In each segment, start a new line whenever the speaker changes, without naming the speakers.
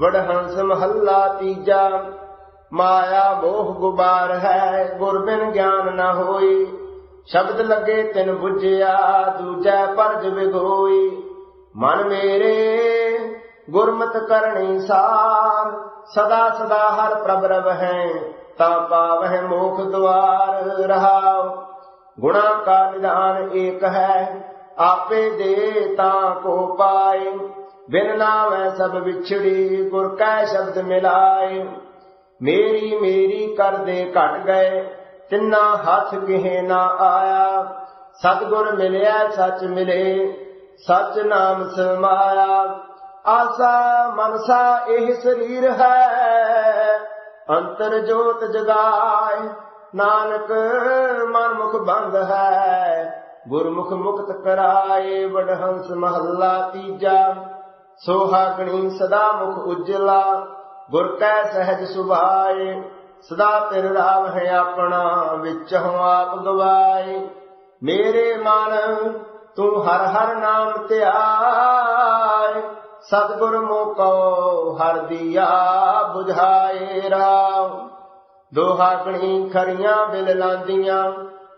ਵਡਹੰਸ ਮਹੱਲਾ ਤੀਜਾ, ਮਾਇਆ ਮੋਹ ਗੁਬਾਰ ਹੈ, ਗੁਰ ਬਿਨ ਗਿਆਨ ਨਾ ਹੋਈ। ਸ਼ਬਦ ਲੱਗੇ ਤਿਨ 부ਝਿਆ ਦੂਜੈ ਪਰਜ ਵਿਗੋਈ ਮਨ ਮੇਰੇ, ਗੁਰਮਤਿ ਕਰਨੀ ਸਾਰ, ਸਦਾ ਸਦਾ ਹਰ ਪ੍ਰਭ ਰਵ ਹੈ, ਤਾਂ ਪਾਵਹਿ ਮੋਖ ਦੁਆਰ ਰਹਾਉ। ਗੁਣਾ ਕਾ ਨਿਦਾਨ ਏਕ ਹੈ, ਆਪੇ ਦੇ ਤਾਂ ਕੋ ਪਾਏ। ਬਿਨ ਨਾਮੈ ਸਭ ਵਿਛੜੀ, ਗੁਰ ਕੈ ਸ਼ਬਦ ਮਿਲਾਏ। ਮੇਰੀ ਮੇਰੀ ਕਰਦੇ ਘਟ ਗਏ, ਤਿੰਨਾ ਹੱਥ ਕਿਹੇ ਨਾ ਆਇਆ। ਸਤਗੁਰ ਮਿਲਿਆ, ਸੱਚ ਮਿਲੇ, ਸੱਚ ਨਾਮ ਸਮਾਇਆ। ਆਸਾ ਮਨਸਾ ਇਹ ਸਰੀਰ ਹੈ, ਅੰਤਰ ਜੋਤ ਜਗਾਏ। ਨਾਨਕ ਮਨਮੁਖ ਬੰਦ ਹੈ, ਗੁਰਮੁਖ ਮੁਕਤ ਕਰਾਏ। ਵਡਹੰਸ ਮਹੱਲਾ ਤੀਜਾ। ਸੋਹਾਗਣੀ ਸਦਾ ਮੁਖ ਉਜਲਾ, ਗੁਰ ਕੈ ਸਹਿਜ ਸੁਭਾਏ, ਸਦਾ ਤਿਰ ਰਾਮ ਹੈ ਆਪਣਾ, ਵਿੱਚ ਹਉ ਆਪ ਗਵਾਏ। ਮੇਰੇ ਮਨ, ਤੂੰ ਹਰ ਹਰ ਨਾਮ ਧਿਆਏ, ਸਤਿਗੁਰ ਮੋਕੋ ਹਰ ਦੀਆ 부ਝਾਏ ਰਾਮ ਦੋਹਾਗਣੀ ਖਰੀਆਂ ਬਿਲ ਲਾਂਦੀਆਂ,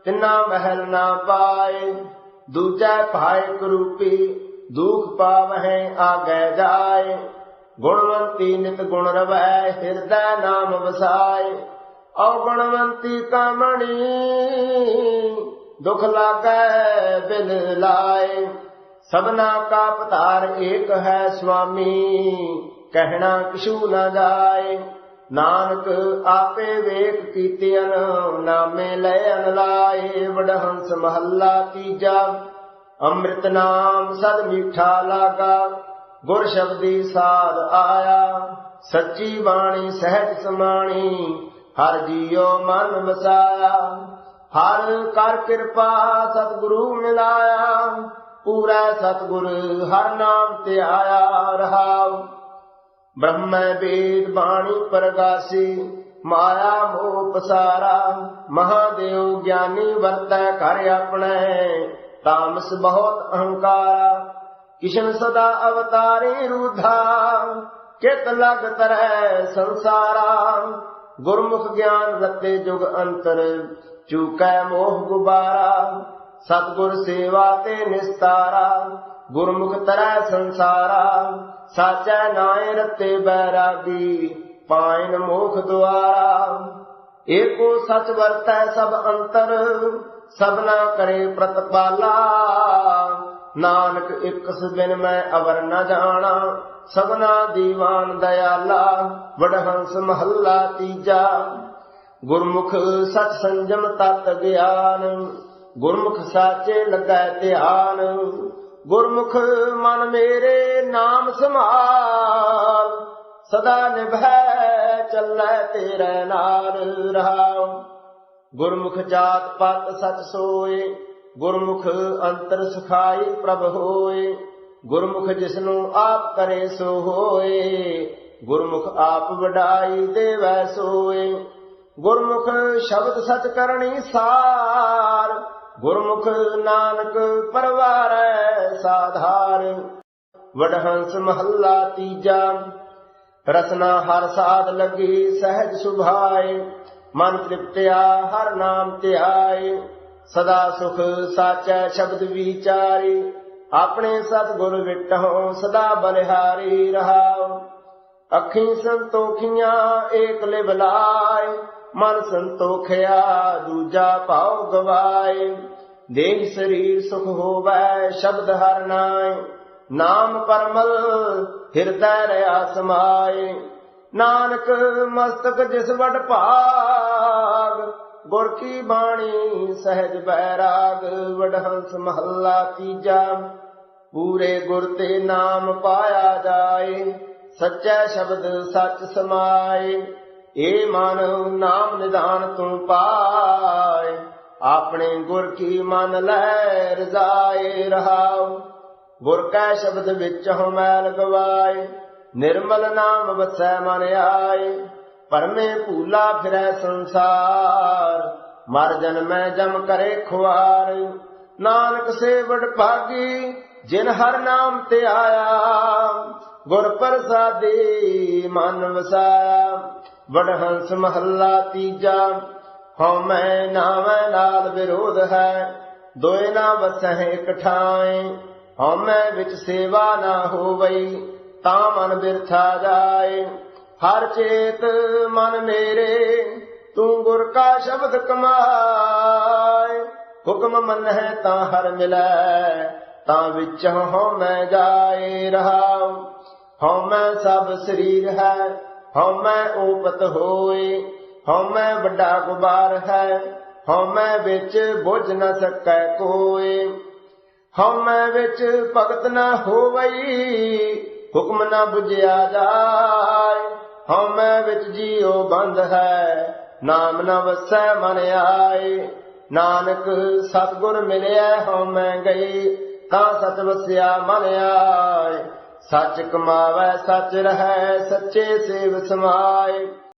ਤਿੰਨਾ ਮਹਿਲ ਨਾ ਪਾਏ, ਦੂਜੈ ਭਾਇ ਕਰੂਪੀ ਦੁਖ ਪਾਵਹਿ ਆਗੈ ਜਾਏ, ਗੁਣਵੰਤੀ ਨਿਤ ਗੁਣ ਰਵੈ, ਹਿਰਦੈ ਨਾਮ ਵਸਾਏ। ਔ ਗੁਣਵੰਤੀ ਕਾਮਣੀ ਦੁਖ ਲਾਗੈ ਬਿਨ ਲਾਏ। ਸਭਨਾ ਕਾ ਪਤਾਰ ਏਕ ਹੈ ਸੁਆਮੀ, ਕਹਿਣਾ ਕਿਛੂ ਨਾ ਜਾਏ। ਨਾਨਕ ਆਪੇ ਵੇਖ ਕੀਤਿਅਨ ਨਾਮੇ ਲੈਣ ਲਾਏ ਵਡਹੰਸ ਮਹੱਲਾ ਤੀਜਾ। ਅੰਮ੍ਰਿਤ ਨਾਮ ਸਦ ਮੀਠਾ ਲਾਗਾ, ਗੁਰ ਸ਼ਬਦੀ ਸਾਧ ਆਇਆ। ਸੱਚੀ ਬਾਣੀ ਸਹਿਜ ਸਮਾਣੀ, ਹਰ ਜੀਉ ਮਨ ਵਸਾਇਆ। ਹਰ ਕਰ ਕਿਰਪਾ ਸਤਿਗੁਰੂ ਮਿਲਾਇਆ, ਪੂਰਾ ਸਤਿਗੁਰ ਹਰ ਨਾਮ ਤੇ ਆਇਆ ਰਹਾਉ। ਬ੍ਰਹਮੈ ਵੇਦ ਬਾਣੀ ਪ੍ਰਗਾਸੀ, ਮਾਇਆ ਮੋਹ ਪਸਾਰਾ। ਮਹਾਦੇਵ ਗਿਆਨੀ ਵਰਤੈ ਘਰ ਆਪਣੇ ਤਾਮਸ ਬਹੁਤ ਅਹੰਕਾਰਾ ਕਿਸ਼ਨ ਸਦਾ ਅਵਤਾਰੇ ਰੂਧਾ ਕਿਤ ਲਗ ਤਰੈ ਸੰਸਾਰਾ ਗੁਰਮੁਖ ਗਿਆਨ ਰਤੇ ਜੁਗ ਅੰਤਰ ਚੂਕੈ ਮੋਹ ਗੁਬਾਰਾ ਸਤਗੁਰ ਸੇਵਾ ਤੇ ਨਿਸਤਾਰਾ ਗੁਰਮੁਖ ਤਰੈ ਸੰਸਾਰਾ ਸਾਚੈ ਨਾਏ ਰਤੇ ਬੈਰਾਗੀ ਪਾਇਨ ਮੋਖ ਦੁਆਰਾ ਏਕੋ ਸਚ ਵਰਤੈ ਸਭ ਅੰਤਰ ਸਭਨਾ ਕਰੇ ਪ੍ਰਤਪਾਲਾ ਨਾਨਕ ਇੱਕ ਸਬਿਨ ਮੈਂ ਅਵਰ ਨ ਜਾਣਾ। ਸਭਨਾ ਦੀਵਾਨ ਦਇਆਲਾ, ਵਡਹੰਸ ਮਹੱਲਾ ਤੀਜਾ। ਗੁਰਮੁਖ ਸਤ ਸੰਜਮ ਤਤ ਗਿਆਨ। ਗੁਰਮੁਖ ਸਾਚੇ ਲੱਗੈ ਧਿਆਨ। ਗੁਰਮੁਖ ਮਨ ਮੇਰੇ ਨਾਮ ਸਮਾਲ ਸਦਾ ਨਿਭੈ, ਚੱਲੈ ਤੇਰੇ ਨਾਲ ਰਹਾਉ। ਗੁਰਮੁਖ ਜਾਤ ਪਤ ਸਚ ਸੋਏ, ਗੁਰਮੁਖ ਅੰਤਰ ਸੁਖਾਈ ਪ੍ਰਭ ਹੋਏ, ਗੁਰਮੁਖ ਜਿਸਨੂੰ ਆਪ ਕਰੇ ਸੋ ਹੋਏ, ਗੁਰਮੁਖ ਆਪ ਵਡਾਈ ਦੇਵੈ ਸੋਏ, ਗੁਰਮੁਖ ਸ਼ਬਦ ਸਚ ਕਰਨੀ ਸਾਰ, ਗੁਰਮੁਖ ਨਾਨਕ ਪਰਵਾਰੈ ਸਾਧਾਰ, ਵਡਹੰਸ ਮਹੱਲਾ ਤੀਜਾ, ਰਸਨਾ ਹਰ ਸਾਧ ਲੱਗੀ ਸਹਿਜ ਸੁਭਾਏ ਮਨ ਤ੍ਰਿਪਤਿਆ ਹਰ ਨਾਮ ਧਿਆਏ, ਸਦਾ ਸੁਖ ਸਾਚੈ ਸ਼ਬਦ ਵਿਚਾਰੀ, ਆਪਣੇ ਸਤਿਗੁਰ ਵਿਟਹੁ ਸਦਾ ਬਲਿਹਾਰੀ ਰਹਾਉ। ਅੱਖੀ ਸੰਤੋਖੀਆਂ ਏਕ ਲਿਵ ਲਾਏ, ਮਨ ਸੰਤੋਖਿਆ ਦੂਜਾ ਭਾਉ ਗਵਾਏ। ਦੇਹ ਸਰੀਰ ਸੁਖ ਹੋਵੈ ਸ਼ਬਦ ਹਰ ਨਾਏ, ਨਾਮ ਪਰਮਲ ਹਿਰਦੈ ਰਿਆ ਸਮਾਏ। ਨਾਨਕ ਮਸਤਕ ਜਿਸ ਵਡ ਭਾਗ ਗੁਰ ਕੀ ਬਾਣੀ, ਸਹਿਜ ਬੈਰਾਗ, ਵਡਹੰਸ ਮਹੱਲਾ ਤੀਜਾ। ਪੂਰੇ ਗੁਰ ਤੇ ਨਾਮ ਪਾਇਆ ਜਾਏ, ਸੱਚਾ ਸ਼ਬਦ ਸੱਚ ਸਮਾਏ। ਏ ਮਨ ਨਾਮ ਨਿਧਾਨ ਤੂੰ ਪਾਏ, ਆਪਣੇ ਗੁਰ ਕੀ ਮਨ ਲੈ ਰਜ਼ਾਏ ਰਹਾਉ। ਗੁਰ ਕੈ ਸ਼ਬਦ ਵਿੱਚ ਹਉ ਮੈਲ ਗਵਾਏ, ਨਿਰਮਲ ਨਾਮ ਵਸੈ ਮਨ ਆਏ। ਪਰਮੇ ਭੂਲਾ ਫਿਰੈ ਸੰਸਾਰ। ਮਰ ਜਨਮੈ ਜਮ ਕਰੇ ਖੁਆਰ। ਨਾਨਕ ਸੇਵੜ ਭਾਗੀ, ਜਿਨ ਹਰ ਨਾਮ ਤੇ ਆਇਆ। ਗੁਰ ਪ੍ਰਸਾਦੀ ਮਨ ਵਸਾਇਆ। ਵਡਹੰਸ ਮਹੱਲਾ ਤੀਜਾ, ਹਉ ਮੈਂ ਨਾਵੇਂ ਨਾਲ ਵਿਰੋਧ ਹੈ। ਦੋਏ ਨਾ ਵਸਹਿ ਇਕ ਠਾਏ, ਹਉ ਮੈਂ ਵਿੱਚ ਸੇਵਾ ਨਾ ਹੋਵਈ, ਤਾਂ ਮਨ ਬਿਰਥਾ ਜਾਏ। ਹਰ ਚੇਤ ਮਨ ਮੇਰੇ, ਤੂੰ ਗੁਰ ਕਾ ਸ਼ਬਦ ਕਮਾਏ। ਹੁਕਮ ਮੰਨਹਿ ਤਾਂ ਹਰ ਮਿਲੈ, ਤਾਂ ਵਿੱਚ ਹਉ ਮੈਂ ਜਾਏ ਰਹਾਉ। ਹਉ ਮੈਂ ਸਭ ਸਰੀਰ ਹੈ, ਹਉ ਮੈਂ ਊਪਤ ਹੋਏ। ਹਉ ਮੈਂ ਵੱਡਾ ਗੁਬਾਰ ਹੈ, ਹਉ ਮੈਂ ਵਿੱਚ ਬੁਝ ਨਾ ਸਕੈ ਕੋਏ। ਹਉ ਮੈਂ ਵਿੱਚ ਭਗਤ ਨਾ ਹੋਵਈ, ਹੁਕਮ ਨਾ ਬੁਝਿਆ ਜਾਏ। ਹਉ ਵਿੱਚ ਜੀਉ ਬੰਦ ਹੈ, ਨਾਮ ਨਾ ਵਸੈ ਮਨ ਆਏ। ਨਾਨਕ ਸਤਿਗੁਰ ਮਿਲਿਆ ਹਉ ਗਈ, ਤਾਂ ਸਚ ਵਸਿਆ ਮਨ ਆਏ। ਸੱਚ ਕਮਾਵੈ ਸੱਚ ਰਹੈ, ਸੱਚੇ ਸੇਵ ਸਮਾਏ।